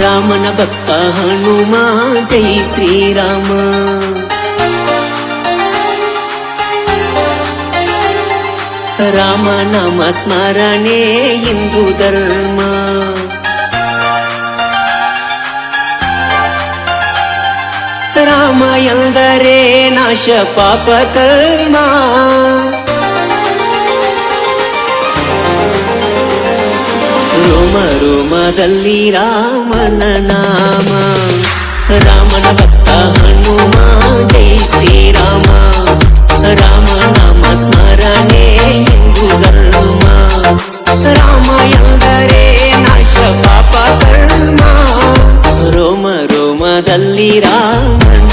ರಾಮನ ಭಕ್ತ ಹನುಮ ಜೈ ಶ್ರೀರಾಮ ರಾಮ ನಾಮ ಸ್ಮರಣೆ ಹಿಂದೂ ಧರ್ಮ ರಾಮ ಎಂದರೆ ನಾಶ ಪಾಪ ಕರ್ಮ ನಾಮದಲ್ಲಿ ರಾಮನ ನಾಮ ರಾಮನ ಭಕ್ತ ಹನುಮ ಜೈ ಶ್ರೀರಾಮ ರಾಮ ನಾಮ ಸ್ಮರಣೆ ಎಂದು ಧರ್ಮ ರಾಮ ಎಂದರೆ ನಾಶ ಪಾಪ ಕರ್ಮ ರೋಮ ರೋಮದಲ್ಲಿ ರಾಮನ